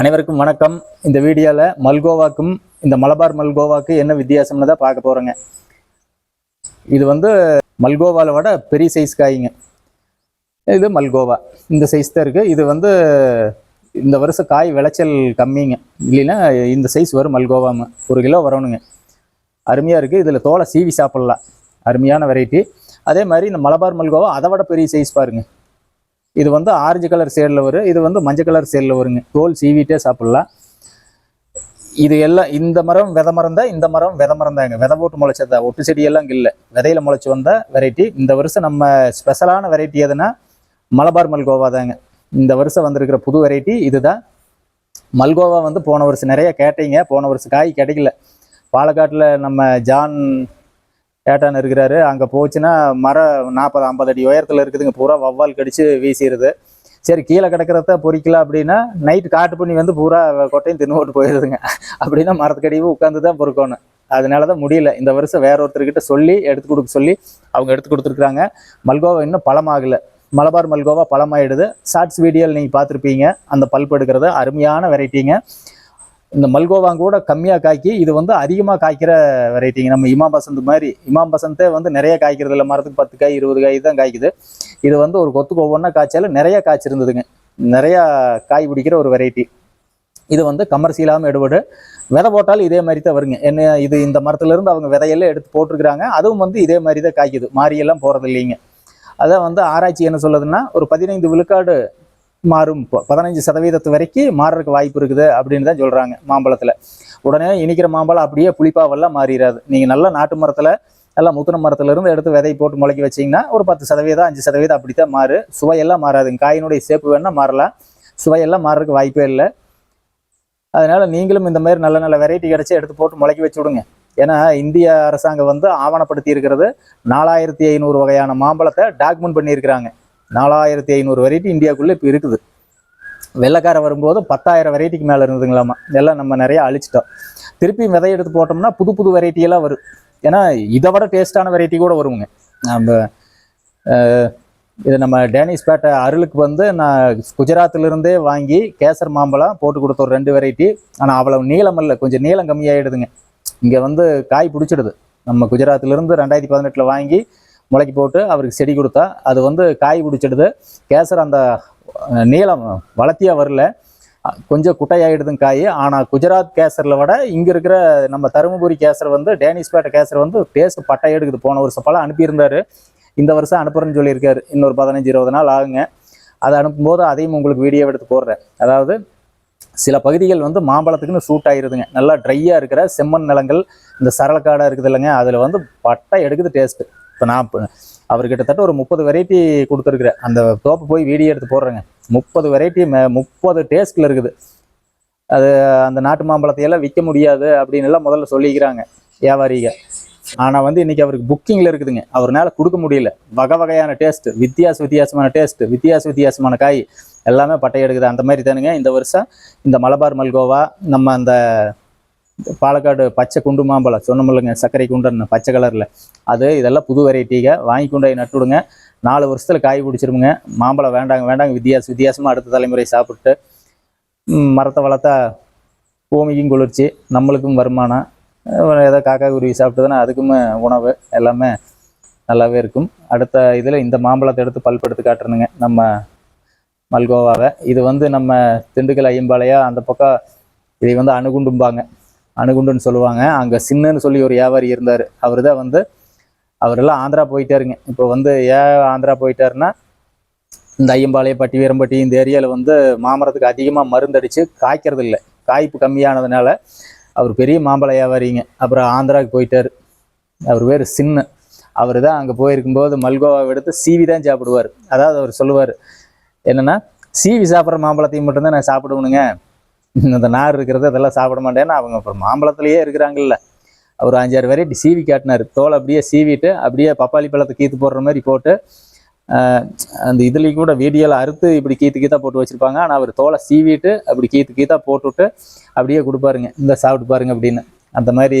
அனைவருக்கும் வணக்கம். இந்த வீடியோவில் மல்கோவாக்கும் இந்த மலபார் மல்கோவாக்கு என்ன வித்தியாசம்னு தான் பார்க்க போகிறோங்க இது வந்து மல்கோவாவில் விட பெரிய சைஸ் காய்ங்க. இது மல்கோவா. இந்த சைஸ் தான் இருக்குது இது வந்து இந்த வருஷம் காய் விளைச்சல் கம்மிங்க. இல்லைன்னா இந்த சைஸ் வரும் மல்கோவாம. ஒரு கிலோ வரணுங்க. அருமையாக இருக்குது இதில் தோலை சீவி சாப்பிட்லாம். அருமையான வெரைட்டி அதே மாதிரி இந்த மலபார் மல்கோவா அதை விட பெரிய சைஸ் பாருங்கள் இது வந்து ஆரஞ்சு கலர் சேடில் வரும். இது வந்து மஞ்சள் கலர் சேடில் வருங்க. தோல் சீவிட்டே சாப்பிட்லாம். இது எல்லாம் இந்த மரம் வித மரம் தான் இந்த மரம் வித மரம் தாங்க. விதை போட்டு முளைச்சதா ஒட்டு செடியெல்லாம் இங்கே இல்லை. விதையில முளைச்சி வந்த வெரைட்டி இந்த வருஷம் நம்ம ஸ்பெஷலான வெரைட்டி எதுனா மலபார் மல்கோவா தாங்க. இந்த வருஷம் வந்திருக்கிற புது வெரைட்டி இதுதான். மல்கோவா வந்து போன வருஷம் நிறைய கேட்டீங்க. போன வருஷம் காய் கிடைக்கல. பாலக்காட்டில் நம்ம ஜான் ஏட்டான் இருக்கிறாரு. அங்கே போச்சுன்னா மரம் நாற்பது ஐம்பது அடி உயரத்தில் இருக்குதுங்க. பூரா வவ்வால் கடிச்சு வீசிடுது சரி கீழே கிடக்கிறத பொறிக்கலாம் அப்படின்னா நைட்டு காட்டு பண்ணி வந்து பூரா கொட்டையும் தின்னு போட்டு போயிடுதுங்க அப்படின்னா மரத்துக்கடிவு உட்காந்து தான் பொறுக்கணும். அதனால தான் முடியல. இந்த வருஷம் வேற ஒருத்தர்கிட்ட சொல்லி எடுத்து கொடுக்க சொல்லி அவங்க எடுத்து கொடுத்துருக்குறாங்க. மல்கோவா இன்னும் பழமாகலை. மலபார் மல்கோவா பழமாயிடுது. ஷார்ட்ஸ் வீடியோவில் நீங்கள் பார்த்துருப்பீங்க. அந்த பல்ப் எடுக்கிறது அருமையான வெரைட்டிங்க இந்த மல்கோவாங்க கூட கம்மியாக காய்க்கி இது வந்து அதிகமாக காய்க்கிற வெரைட்டிங்க நம்ம இமாம் பசந்த் மாதிரி இமாம் பசந்தே வந்து நிறைய காய்க்கிறது இல்லை. மரத்துக்கு பத்து காய் இருபது காய் தான் காய்க்குது. இது வந்து ஒரு கொத்துக்கு ஒவ்வொன்றா காய்ச்சாலும் நிறைய காய்ச்சிருந்ததுங்க. நிறையா காய் பிடிக்கிற ஒரு வெரைட்டி இது வந்து கமர்சியலாகவும் எடுபடு. விதை போட்டாலும் இதே மாதிரி தான் வருங்க. என்ன இது இந்த மரத்துலேருந்து அவங்க விதையெல்லாம் எடுத்து போட்டிருக்கிறாங்க. அதுவும் வந்து இதே மாதிரி தான் காய்க்குது. மாறியெல்லாம் போகிறது இல்லைங்க அதான் வந்து ஆராய்ச்சி என்ன சொல்லுதுன்னா ஒரு பதினைந்து விழுக்காடு மாறும். இப்போ பதினஞ்சு சதவீதத்து வரைக்கும் மாறுறதுக்கு வாய்ப்பு இருக்குது அப்படின்னு தான் சொல்கிறாங்க மாம்பழத்தில். உடனே இனிக்கிற மாம்பழம் அப்படியே புளிப்பாவெல்லாம் மாறிடாது நீங்கள் நல்ல நாட்டு மரத்தில் நல்லா முத்துன மரத்துலேருந்து எடுத்து விதை போட்டு முளைக்க வச்சீங்கன்னா ஒரு பத்து சதவீதம் அஞ்சு சதவீதம் அப்படி தான் மாறு. சுவையெல்லாம் மாறாதுங்க. காயினுடைய சேப்பு வேணால் மாறலாம். சுவையெல்லாம் மாறுறதுக்கு வாய்ப்பே இல்லை. அதனால் நீங்களும் இந்த மாதிரி நல்ல நல்ல வெரைட்டி கிடச்சி எடுத்து போட்டு முளைக்க வச்சு விடுங்க. ஏன்னா இந்திய அரசாங்கம் வந்து ஆவணப்படுத்தி இருக்கிறது நாலாயிரத்தி ஐநூறு வகையான மாம்பழத்தை டாக்குமெண்ட் பண்ணியிருக்கிறாங்க. நாலாயிரத்தி ஐநூறு வெரைட்டி இந்தியாவுக்குள்ளே இப்போ இருக்குது. வெள்ளைக்கார வரும்போது பத்தாயிரம் வெரைட்டிக்கு மேலே இருந்ததுங்களாமா. எல்லாம் நம்ம நிறைய அழிச்சிட்டோம். திருப்பி விதை எடுத்து போட்டோம்னா புது புது வெரைட்டியெல்லாம் வரும். ஏன்னா இதை விட டேஸ்டான வெரைட்டி கூட வருவோங்க நம்ம இது நம்ம டேனிஷ் பேட்டை அருளுக்கு வந்து நான் குஜராத்திலிருந்தே வாங்கி கேசர் மாம்பழம் போட்டு கொடுத்த ஒரு ரெண்டு வெரைட்டி ஆனால் அவ்வளவு நீளம் இல்லை. கொஞ்சம் நீளம் கம்மியாயிடுதுங்க. இங்கே வந்து காய் பிடிச்சிடுது. நம்ம குஜராத்திலிருந்து ரெண்டாயிரத்தி பதினெட்டில் வாங்கி முளைக்கி போட்டு அவருக்கு செடி கொடுத்தா அது வந்து காய் பிடிச்சிடுது. கேசர் அந்த நீளம் வளர்த்தியாக வரல. கொஞ்சம் குட்டையாயிடுதுங்க காய். ஆனால் குஜராத் கேசரில் விட இங்கே இருக்கிற நம்ம தருமபுரி கேசர் வந்து டேனிஷ் பேட்டை கேசர் வந்து டேஸ்ட் பட்டை எடுக்குது போன வருஷம் பல அனுப்பியிருந்தார். இந்த வருஷம் அனுப்புறேன்னு சொல்லியிருக்காரு. இன்னொரு பதினஞ்சு இருபது நாள் ஆகுங்க. அதை அனுப்பும்போது அதையும் உங்களுக்கு வீடியோ எடுத்து போடுறேன். அதாவது சில பகுதிகள் வந்து மாம்பழத்துக்குன்னு சூட் ஆயிருதுங்க. நல்லா ட்ரையாக இருக்கிற செம்மண் நிலங்கள் இந்த சரளக்காடாக இருக்குது இல்லைங்க அதில் வந்து பட்டை எடுக்குது டேஸ்ட்டு இப்போ நான் அவர் கிட்டத்தட்ட ஒரு முப்பது வெரைட்டி கொடுத்துருக்குறேன். அந்த தோப்பு போய் வீடியோ எடுத்து போடுறேங்க. முப்பது வெரைட்டி முப்பது டேஸ்ட்டில் இருக்குது. அது அந்த நாட்டு மாம்பழத்தையெல்லாம் விற்க முடியாது அப்படின்னு எல்லாம் முதல்ல சொல்லிக்கிறாங்க வியாபாரிக. ஆனால் வந்து இன்றைக்கி அவருக்கு புக்கிங்கில் இருக்குதுங்க. அவர்னால கொடுக்க முடியல. வகை வகையான டேஸ்ட்டு வித்தியாச வித்தியாசமான டேஸ்ட்டு வித்தியாச வித்தியாசமான காய் எல்லாமே பட்டை எடுக்குது. அந்த மாதிரி தானுங்க. இந்த வருஷம் இந்த மலபார் மல்கோவா நம்ம அந்த பாலக்காடு பச்சை குண்டு மாம்பழம் சொன்னமில்லைங்க சர்க்கரை குண்டுன்னு பச்சை கலரில். அது இதெல்லாம் புது வெரைட்டிங்க. வாங்கி கொண்டு போய் நட்டுவிடுங்க நாலு வருஷத்தில் காய் பிடிச்சிருமுங்க. மாம்பழம் வேண்டாங்க வேண்டாங்க. வித்தியாச வித்தியாசமாக அடுத்த தலைமுறை சாப்பிட்டு மரத்தை வளர்த்தா பூமிக்கும் குளிர்ச்சி நம்மளுக்கும் வருமானம். ஏதோ காக்கா குருவி சாப்பிட்டதுன்னா அதுக்குமே உணவு எல்லாமே நல்லாவே இருக்கும். அடுத்த இதில் இந்த மாம்பழத்தை எடுத்து பல்பெடுத்து காட்டுறணுங்க நம்ம மல்கோவாவை. இது வந்து நம்ம திண்டுக்கல் ஐயம்பாளையா அந்த பக்கம் இதை வந்து அணுகுண்டும்பாங்க. அணுகுண்டுன்னு சொல்லுவாங்க. அங்கே சின்னன்னு சொல்லி ஒரு வியாபாரி இருந்தார். அவர் தான் வந்து அவரெல்லாம் ஆந்திரா போயிட்டாருங்க. இப்போ வந்து ஏன் ஆந்திரா போயிட்டாருன்னா இந்த ஐயம்பாளையப்பட்டி வீரம்பட்டி இந்த ஏரியாவில் வந்து மாமரத்துக்கு அதிகமாக மருந்தடிச்சு காய்க்கிறது இல்லை. காய்ப்பு கம்மியானதுனால அவர் பெரிய மாம்பழ வியாபாரிங்க. அப்புறம் ஆந்திராவுக்கு போயிட்டார். அவர் பேர் சின்ன. அவர் தான் அங்கே போயிருக்கும்போது மல்கோவாவை எடுத்து சீவி தான் சாப்பிடுவார். அதாவது அவர் சொல்லுவார் என்னென்னா சீவி சாப்பிட்ற மாம்பழத்தையும் மட்டும்தான் நான் சாப்பிடுவேனுங்க இந்த நார் இருக்கிறது அதெல்லாம் சாப்பிட மாட்டேன்னா அவங்க அப்புறம் மாம்பழத்துலேயே இருக்கிறாங்கல்ல. அவர் அஞ்சாறு வெரைட்டி சீவி காட்டினார். தோலை அப்படியே சீவிட்டு அப்படியே பப்பாளி பழத்தை கீத்து போடுற மாதிரி போட்டு அந்த இதுலேயும் கூட வீடியோவில் அறுத்து இப்படி கீத்து கீத்தா போட்டு வச்சுருப்பாங்க. ஆனால் அவர் தோலை சீவிட்டு அப்படி கீத்து கீத்தா போட்டுவிட்டு அப்படியே கொடுப்பாருங்க. இந்த சாப்பிட்டு பாருங்க அப்படின்னு. அந்த மாதிரி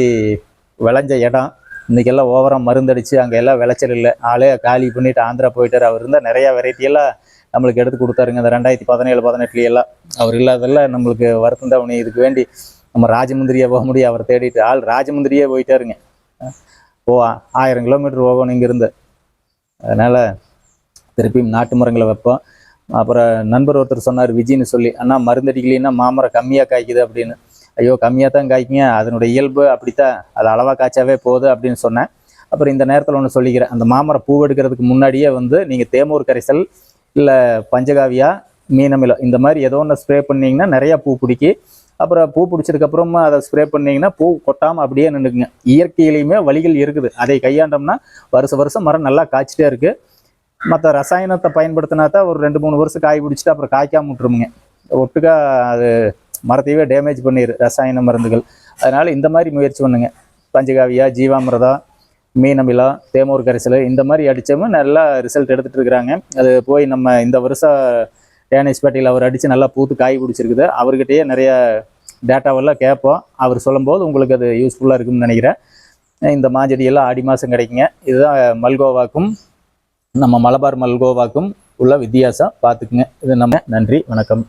விளைஞ்ச இடம். இன்றைக்கெல்லாம் ஓவராக மருந்தடிச்சு அங்கே எல்லாம் விளைச்சல் இல்லை. ஆளே காலி பண்ணிட்டு ஆந்திரா போயிட்டார். அவர் இருந்தால் நிறையா வெரைட்டியெல்லாம் நம்மளுக்கு எடுத்து கொடுத்தாருங்க. இந்த ரெண்டாயிரத்தி பதினேழு பதினெட்டுல எல்லாம். அவர் இல்லாதெல்லாம் நம்மளுக்கு வருத்தம் தான். இதுக்கு வேண்டி நம்ம ராஜமுந்திரியே போக முடியும். அவரை தேடிட்டு ஆள் ராஜமந்திரியே போயிட்டாருங்க. ஓ ஆயிரம் கிலோமீட்டர் போகணும் இங்கேருந்து. அதனால் திருப்பியும் நாட்டு மரங்களை வைப்போம். அப்புறம் நண்பர் ஒருத்தர் சொன்னார் விஜின்னு சொல்லி அண்ணா மருந்தடிக்கலைன்னா மாமரம் கம்மியாக காய்க்குது அப்படின்னு. ஐயோ கம்மியாக தான் காய்க்குங்க. அதனுடைய இயல்பு அப்படித்தான். அது அளவாக காய்ச்சாவே போகுது அப்படின்னு சொன்னேன். அப்புறம் இந்த நேரத்தில் ஒன்று சொல்லிக்கிறேன். அந்த மாமரம் பூ எடுக்கிறதுக்கு முன்னாடியே வந்து நீங்கள் தேமூர் கரைசல் இல்லை பஞ்சகாவியா மீனமிலம் இந்த மாதிரி ஏதோ ஒன்று ஸ்ப்ரே பண்ணிங்கன்னா நிறையா பூ பிடிக்கி. அப்புறம் பூ பிடிச்சதுக்கப்புறமா அதை ஸ்ப்ரே பண்ணிங்கன்னா பூ கொட்டாமல் அப்படியே நின்றுக்குங்க இயற்கையிலையுமே வழிகள் இருக்குது. அதை கையாண்டோம்னா வருஷம் வருஷம் மரம் நல்லா காய்ச்சிட்டே இருக்குது மற்ற ரசாயனத்தை பயன்படுத்தினா தான் ஒரு ரெண்டு மூணு வருஷம் காய் பிடிச்சிட்டு அப்புறம் காய்க்காம விட்டுருமுங்க. ஒட்டுக்கா அது மரத்தையவே டேமேஜ் பண்ணிடு ரசாயன மருந்துகள். அதனால் இந்த மாதிரி முயற்சி பண்ணுங்க. பஞ்சகாவியா ஜீவாமிரதா மீனமிலா தேமூர் கரைசல் இந்த மாதிரி அடித்தோம்னா நல்லா ரிசல்ட் எடுத்துகிட்டு இருக்கிறாங்க அது போய் நம்ம இந்த வருஷம் டேனிஷ் பேட்டையில் அவர் அடித்து நல்லா பூத்து காய் பிடிச்சிருக்குது. அவர்கிட்டயே நிறைய டேட்டாவெல்லாம் கேட்போம். அவர் சொல்லும்போது உங்களுக்கு அது யூஸ்ஃபுல்லாக இருக்கும்னு நினைக்கிறேன். இந்த மாஞ்செடியெல்லாம் ஆடி மாதம் கிடைக்குங்க. இதுதான் மல்கோவாக்கும் நம்ம மலபார் மல்கோவாக்கும் உள்ள வித்தியாசம். பார்த்துக்குங்க. இது நம்ம நன்றி வணக்கம்.